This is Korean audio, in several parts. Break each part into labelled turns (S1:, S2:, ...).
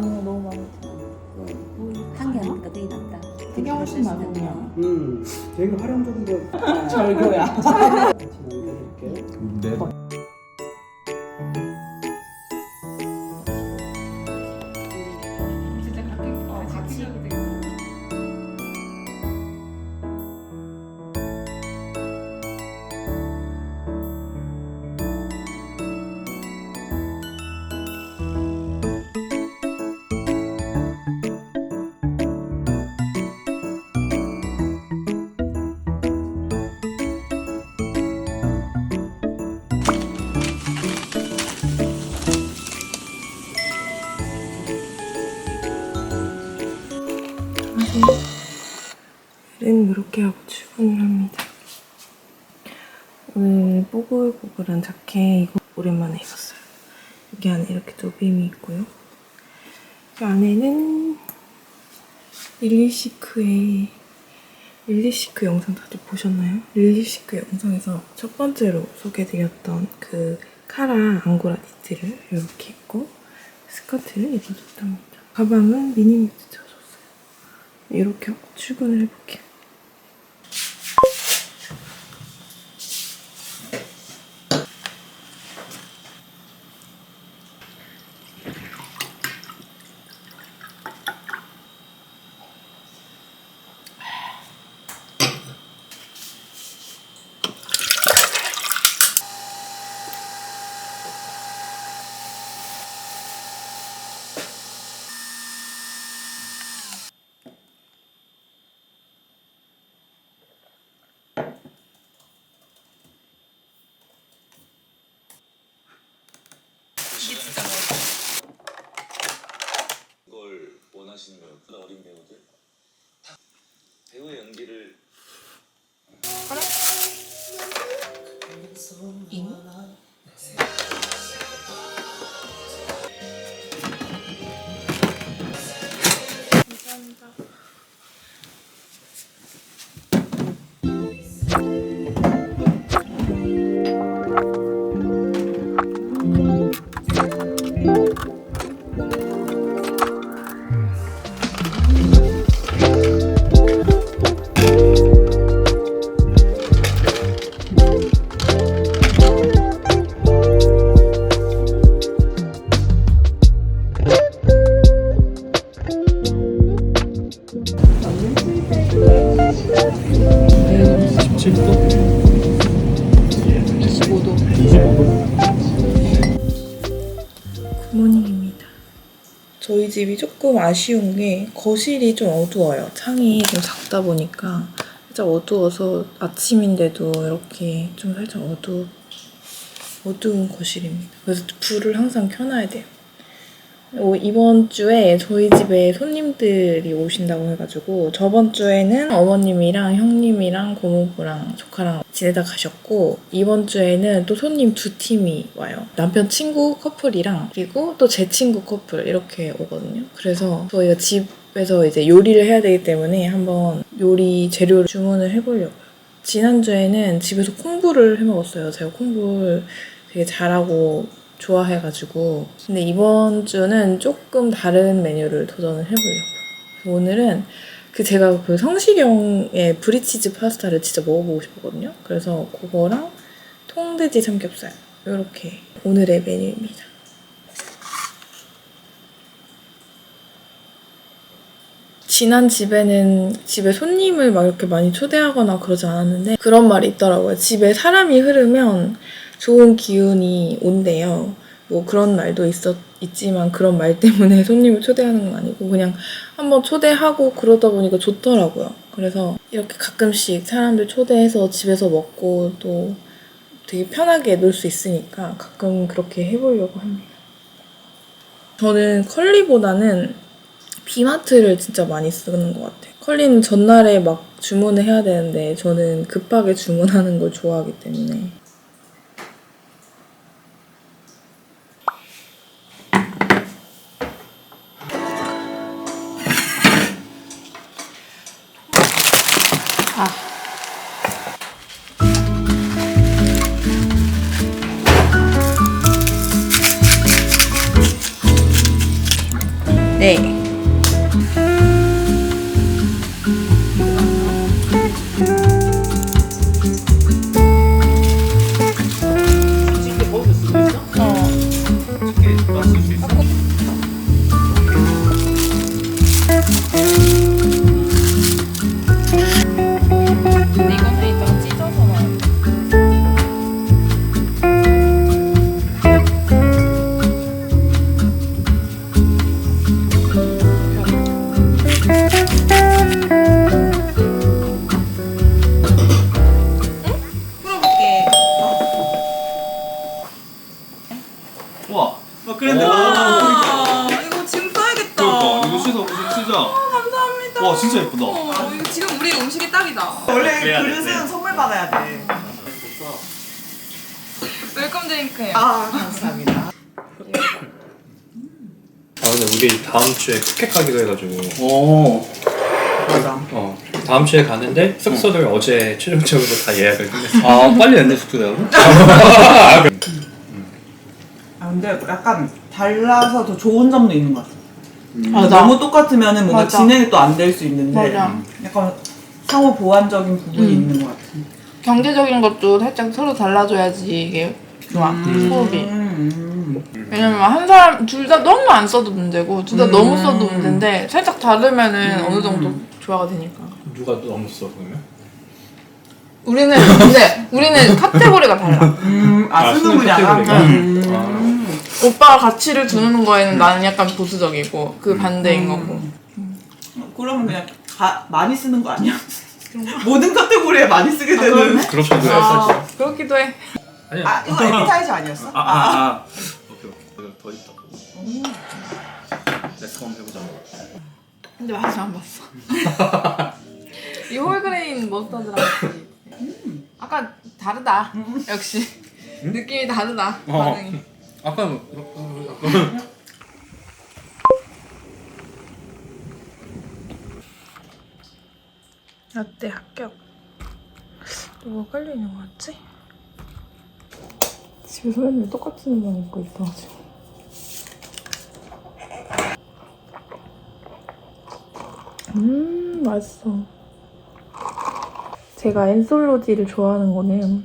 S1: 아니요 너무 마음에 들어요.
S2: 한개 하니까 되게 낫다.
S1: 되게 훨씬 나거든요.
S3: 음, 되게 활용적인 거.
S1: 절교야.
S3: 같이.
S4: 네.
S5: 자켓 이거 오랜만에 입었어요. 여기 안에 이렇게 노빔이 있고요. 이 안에는 릴리시크의 릴리시크 영상 다들 보셨나요? 릴리시크 영상에서 첫 번째로 소개드렸던 그 카라 앙고라 니트를 이렇게 입고 스커트를 입어줬답니다. 가방은 미니미트 쳐줬어요. 이렇게 하고 출근을 해볼게요. Bye. 조금 아쉬운 게 거실이 좀 어두워요. 창이 좀 작다 보니까 살짝 어두워서 아침인데도 이렇게 좀 살짝 어두, 어두운 거실입니다. 그래서 불을 항상 켜놔야 돼요. 어, 이번 주에 저희 집에 손님들이 오신다고 해가지고 저번 주에는 어머님이랑 형님이랑 고모부랑 조카랑 지내다 가셨고 이번 주에는 또 손님 두 팀이 와요. 남편 친구 커플이랑 그리고 또 제 친구 커플 이렇게 오거든요. 그래서 저희가 집에서 이제 요리를 해야 되기 때문에 한번 요리 재료를 주문을 해보려고요. 지난주에는 집에서 콩불을 해 먹었어요. 제가 콩불 되게 잘하고 좋아해가지고 근데 이번 주는 조금 다른 메뉴를 도전을 해보려고요. 오늘은 그 제가 그 성시경의 브리치즈 파스타를 진짜 먹어보고 싶었거든요. 그래서 그거랑 통돼지 삼겹살 이렇게 오늘의 메뉴입니다. 지난 집에는 집에 손님을 막 이렇게 많이 초대하거나 그러지 않았는데 그런 말이 있더라고요. 집에 사람이 흐르면 좋은 기운이 온대요. 뭐 그런 말도 있었, 있지만 그런 말 때문에 손님을 초대하는 건 아니고 그냥 한번 초대하고 그러다 보니까 좋더라고요. 그래서 이렇게 가끔씩 사람들 초대해서 집에서 먹고 또 되게 편하게 놀 수 있으니까 가끔 그렇게 해보려고 합니다. 저는 컬리보다는 비마트를 진짜 많이 쓰는 것 같아요. 컬리는 전날에 막 주문을 해야 되는데 저는 급하게 주문하는 걸 좋아하기 때문에
S6: kids.
S5: 웰컴 드링크예요.
S6: 아 감사합니다.
S7: 아 근데 우리 다음 주에 푸켓 가기로 해가지고
S4: 오.
S6: 맞아.
S7: 어 다음 주에 가는데 숙소를 어 제 최종적으로 다 예약을 끝냈어
S4: 아, 빨리 했네, 숙소대하고.
S6: 아 근데 약간 달라서 더 좋은 점도 있는 것 같아. 아,
S1: 맞아.
S6: 너무 똑같으면은 뭔가
S1: 맞아.
S6: 진행이 또 안 될 수 있는데
S1: 맞아.
S6: 약간 상호 보완적인 부분이
S1: 음.
S6: 있는 것 같아.
S5: 경제적인 것도 살짝 서로 달라줘야지 이게 좋아 호흡이.
S6: 음.
S5: 왜냐면 한 사람 둘 다 너무 안 써도 문제고 둘 다 너무 써도 문제인데 살짝 다르면은 어느 정도 조화가 되니까.
S7: 누가 너무 써 그러면?
S5: 우리는 근데 우리는 카테고리가 달라.
S6: 음, 아,
S7: 아,
S6: 쓰는
S7: 쓰는
S6: 분야가? 음.
S5: 오빠가 가치를 두는 거에는 나는 약간 보수적이고 그 반대인 거고.
S6: 그러면 그냥 가, 많이 쓰는 거 아니야? 모든 카테고리에 많이 쓰게 되는.
S7: 그렇게 도
S5: 아, 그렇기도 해.
S7: 아니
S6: 아, 이거 에피타이저 아니었어?
S4: 아, 아, 아.
S7: 오케이 오케이 더 있다
S4: 내가 한번 해보자.
S5: 근데 맛이 안 봤어. 이 홀그레인 머스타드랑 같이. 아까 다르다. 역시 느낌이 다르다.
S4: 어.
S5: 반응이.
S4: 아까 뭐,
S5: 라떼 합격. 뭐가 깔려 있는 거 같지? 집에서 맨날 똑같은 옷만 입고 있어가지고. 음, 맛있어. 제가 엔솔로지를 좋아하는 거는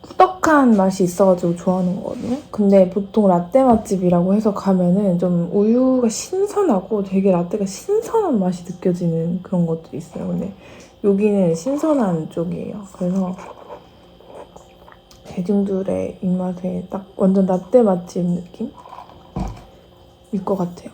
S5: 꾸덕한 맛이 있어가지고 좋아하는 거거든요. 근데 보통 라떼 맛집이라고 해서 가면은 좀 우유가 신선하고 되게 라떼가 신선한 맛이 느껴지는 그런 것들이 있어요. 근데 여기는 신선한 쪽이에요. 그래서 대중들의 입맛에 딱 완전 라떼 맛집 느낌일 것 같아요.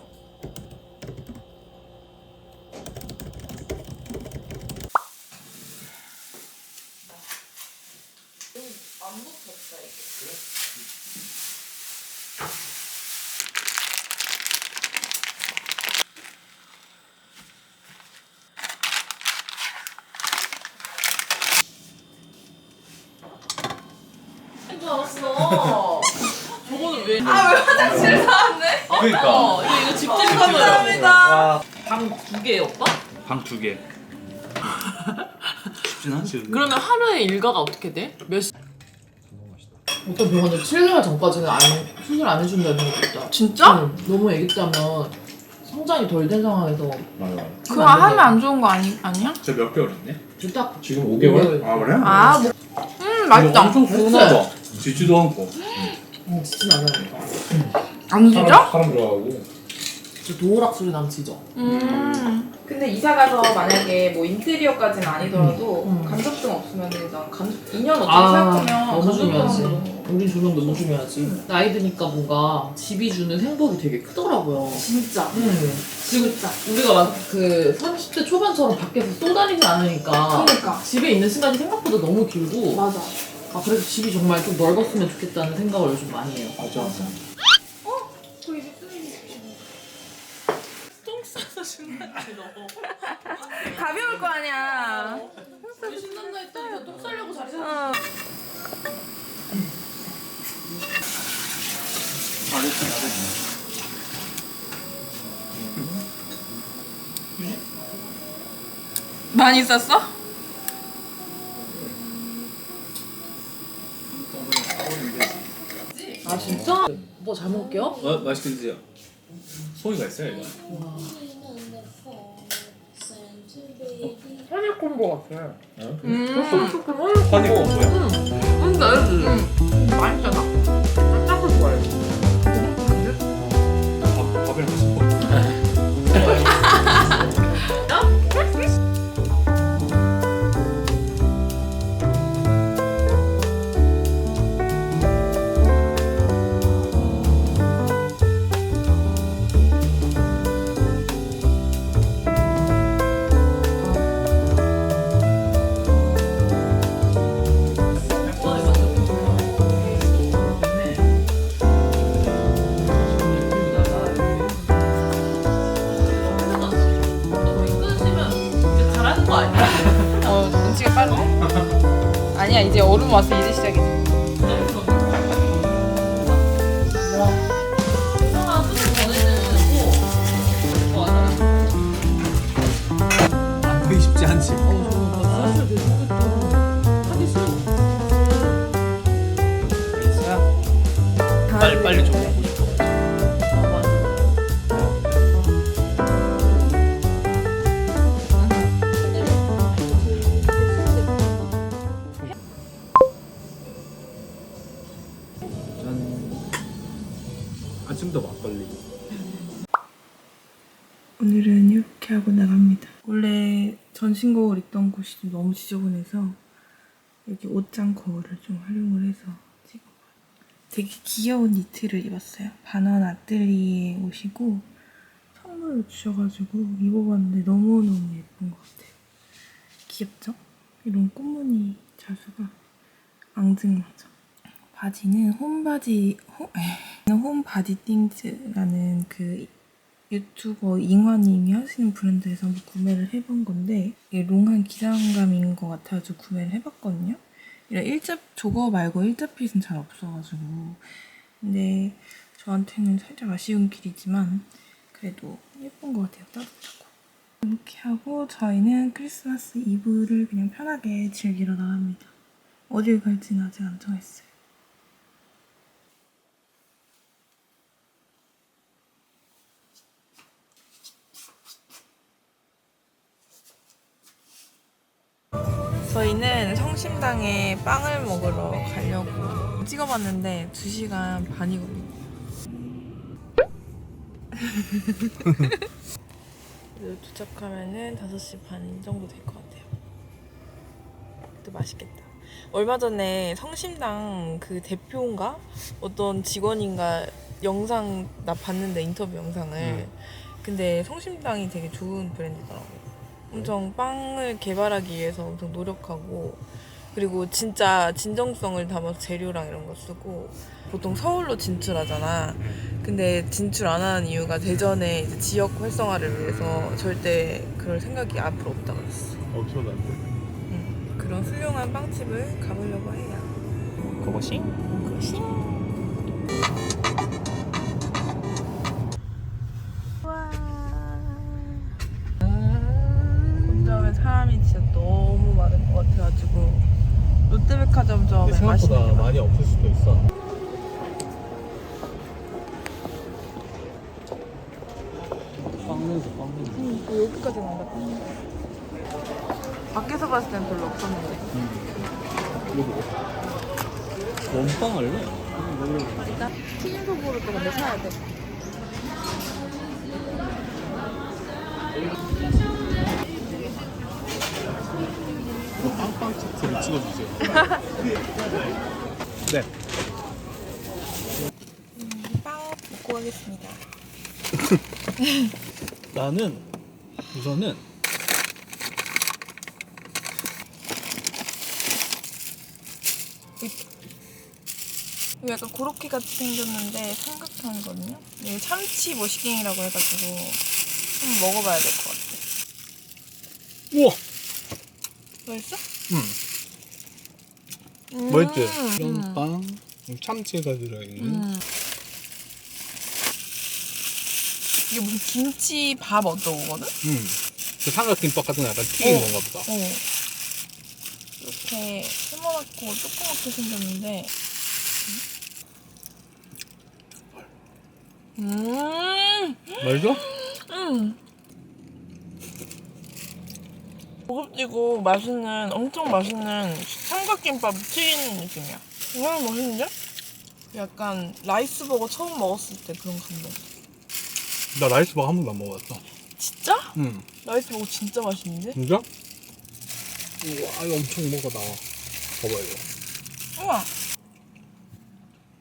S4: 그러니까.
S8: 이거 집들 카메라 방 두 개요 오빠?
S4: 방 두 개. 쉽진 않지.
S8: 그러면 하루에 일과가 어떻게 돼? 몇 시? 어떤 병원은 7개월 전까지는 안, 수술 안 해준다는 것도 있다
S5: 진짜?
S8: 응, 너무 애기 때면 성장이 덜 된 상황에서
S7: 맞아
S5: 그거 하면 안 좋은 거 아니, 아니야?
S7: 저몇 개월 있네?
S8: 딱
S7: 지금 5개월?
S4: 아, 그래?
S5: 아, 뭐, 음, 맛있다.
S4: 엄청 순하다. 지지도 않고.
S8: 어, 지진 않으니까
S5: 안 지죠?
S7: 사람 들어가고
S8: 저 도어락 소리 나면 지져
S5: 음. 근데 이사 가서 만약에 뭐 인테리어까지는 아니더라도
S8: 음.
S5: 간접증 없으면 일단 간접 2년 어차피 아살 거면
S8: 너무 중요하지 우리 조명 너무 중요하지 나이 드니까 뭔가 집이 주는 행복이 되게 크더라고요
S5: 진짜.
S8: 음. 그리고 우리가 막 그 30대 초반처럼 밖에서 쏘다니지 않으니까
S5: 그러니까.
S8: 집에 있는 시간이 생각보다 너무 길고
S5: 맞아.
S8: 아 그래서 집이 정말 좀 넓었으면 좋겠다는 생각을 요즘 많이 해요
S7: 맞아
S5: 저희 집 쓰레기.
S8: 똥 싸서 너
S5: 가벼울 거 아니야.
S8: 왜 신난다 했더니 똥 싸려고 자리 잡았어
S5: 어. 많이 썼어?
S8: 아 진짜? 뭐잘 먹을게요?
S4: 어, 맛있게 드세요.
S7: 소리가 있어요 이거
S8: 한일 콤보 같아
S5: 음.
S7: 화내고 온 거야?
S8: 응 나야지
S5: 음. 맛있잖아. 신 거울 있던 곳이 좀 너무 지저분해서 여기 옷장 거울을 좀 활용을 해서. 되게 귀여운 니트를 입었어요. 반원 아뜰리에 옷이고 선물로 주셔가지고 입어봤는데 너무너무 예쁜 것 같아요. 귀엽죠? 이런 꽃무늬 자수가 앙증맞아. 바지는 홈바지, 홈, 홈바디 띵즈라는 그 유튜버 잉화님이 하시는 브랜드에서 한번 구매를 해본 건데 이게 롱한 기장감인 것 같아서 구매를 해봤거든요. 이런 일자 저거 말고 일자 핏은 잘 없어가지고 근데 저한테는 살짝 아쉬운 길이지만 그래도 예쁜 것 같아요. 따뜻하고 이렇게 하고 저희는 크리스마스 이브를 그냥 편하게 즐기러 나갑니다. 어딜 갈지는 아직 안 정했어요. 저희는 성심당에 빵을 먹으러 가려고 찍어봤는데 2시간 반이거든요. 그리고 도착하면은 5시 반 정도 될 것 같아요. 또 맛있겠다. 얼마 전에 성심당 그 대표인가? 어떤 직원인가 영상 나 봤는데 인터뷰 영상을. 근데 성심당이 되게 좋은 브랜드더라고요. 엄청 빵을 개발하기 위해서 엄청 노력하고 그리고 진짜 진정성을 담아서 재료랑 이런 거 쓰고 보통 서울로 진출하잖아. 근데 진출 안 하는 이유가 대전의 이제 지역 활성화를 위해서 절대 그럴 생각이 앞으로 없다 그랬어.
S3: 엄청난데.
S5: 응. 그런 훌륭한 빵집을 가보려고 해요.
S4: 그것이?
S5: 와. 롯데백화점점에 맛있는 게 많아.
S3: 많이 없을 수도 있어. 빵 냄새, 빵 냄새.
S5: 응, 뭐 여기까지는 안 갔다. 밖에서 봤을 땐 별로 없었는데.
S3: 원빵 할래?
S5: 튀김 소보로 또 근데 사야 돼.
S3: 빵빵 차트를 찍어주세요. 네.
S5: 빵 먹고 가겠습니다.
S3: 나는 우선은
S5: 약간 고로케 같이 생겼는데 삼각형이거든요. 이게 참치 머시갱이라고 해가지고 한번 먹어봐야 될 것 같아.
S3: 우와
S5: 맛있어?
S3: 응.
S5: 음.
S3: 맛있지?
S5: 음.
S3: 이런 빵 참치가 들어있는
S5: 음. 이게 무슨 김치 밥 어떤 거거든?
S3: 음. 그 삼각김밥 같은 거 약간 튀긴
S5: 어.
S3: 건가 보다.
S5: 어. 이렇게 세모나고 조그맣게 생겼는데. 음,
S3: 맛있어?
S5: 음. 고급지고 맛있는, 엄청 맛있는 삼각김밥 튀긴 느낌이야. 정말 맛있는데? 약간 라이스버거 처음 먹었을 때 그런 감동.
S3: 나 라이스버거 한 번도 안 먹어봤어.
S5: 진짜?
S3: 응.
S5: 라이스버거 진짜 맛있는데?
S3: 진짜? 우와, 이거 엄청 뭐가 나와. 봐봐, 이거.
S5: 우와.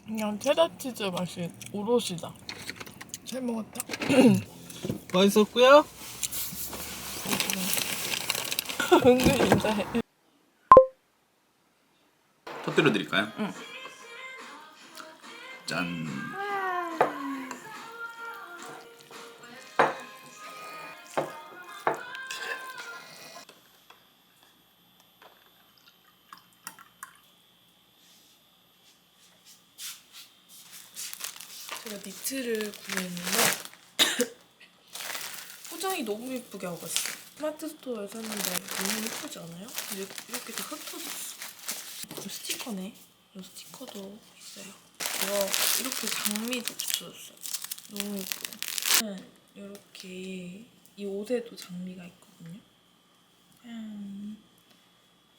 S5: 그냥 체다치즈 맛이 오롯이다. 잘 먹었다.
S3: 맛있었고요
S5: 은근 인자해.
S4: 터뜨려 드릴까요?
S5: 응.
S4: 짠.
S5: 제가 니트를 구매했는데 포장이 너무 예쁘게 하고 갔어요. 스마트 스토어에 샀는데 너무 예쁘지 않아요? 이렇게 다 흩어졌어. 이 스티커네. 이 스티커도 있어요. 와 이렇게 장미도 붙여줬어요. 너무 예뻐요. 이렇게 이 옷에도 장미가 있거든요. 음,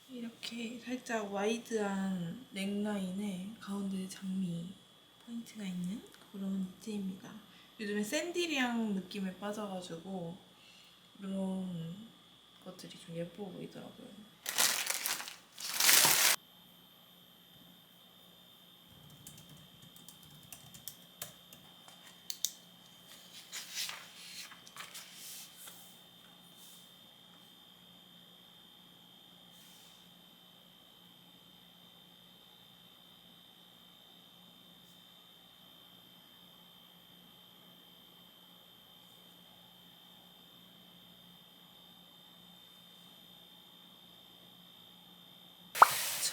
S5: 이렇게 살짝 와이드한 넥라인에 가운데 장미 포인트가 있는 그런 니트입니다. 요즘에 샌디리앙 느낌에 빠져가지고 이런 것들이 좀 예뻐 보이더라고요.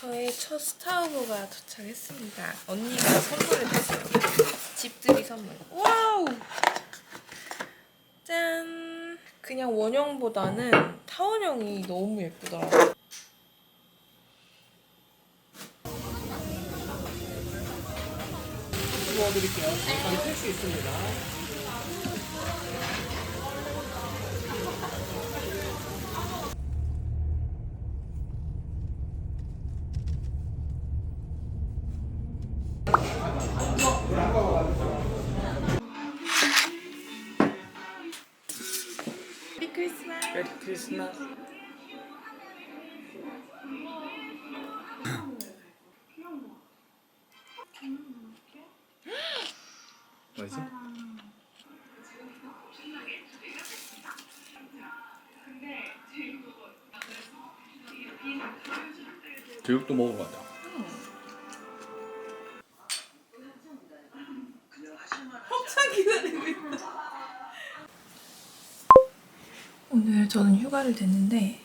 S5: 저의 첫 스타우버가 도착했습니다. 언니가 선물해줬어요. 집들이 선물. 와우! 짠! 그냥 원형보다는 타원형이 너무 예쁘더라고요.
S3: 도와드릴게요. 잠깐 셀수 있습니다.
S7: 교육도 먹으러 가자.
S5: 한참 기다리고 있다. 오늘 저는 휴가를 냈는데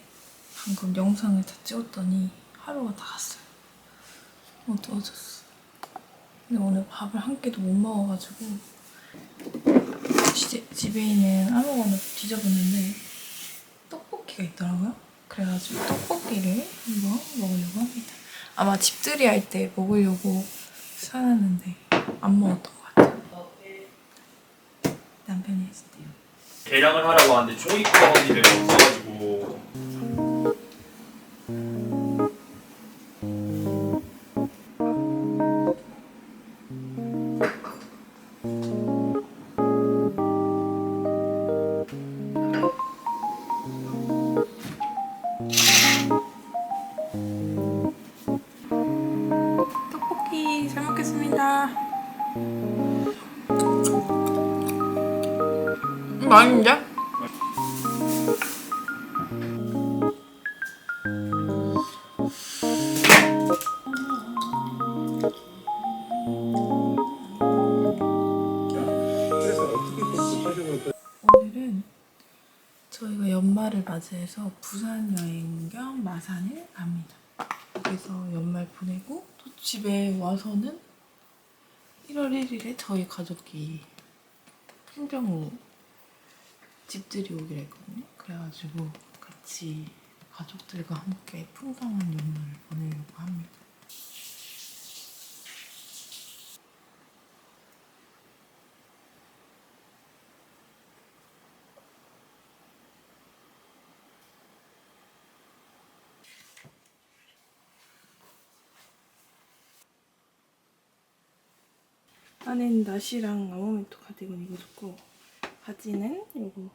S5: 방금 영상을 다 찍었더니 하루가 다 갔어요. 어두워졌어. 근데 오늘 밥을 한 끼도 못 먹어가지고 지, 집에 있는 아무거나 뒤져봤는데 떡볶이가 있더라고요. 그래가지고 떡볶이를 한번 먹으려고 합니다. 아마 집들이 할 때 먹으려고 사놨는데 안 먹었던 것 같아요. 남편이 했을 때요.
S4: 계량을 하라고 하는데 종이컵이 없어가지고
S5: 연말을 맞이해서 부산 여행 겸 마산을 갑니다. 여기서 연말 보내고 또 집에 와서는 1월 1일에 저희 가족이 풍경호 집들이 오기로 했거든요. 그래가지고 같이 가족들과 함께 풍성한 연말을 보내려고 합니다. 안에는 나시랑 아모멘토 가디건 입어줬고. 바지는 요거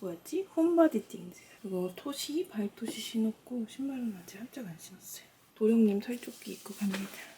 S5: 뭐였지? 홈바디 띵즈. 이거 토시, 발토시 신었고 신발은 아직 한짝 안 신었어요. 도령님 털조끼 입고 갑니다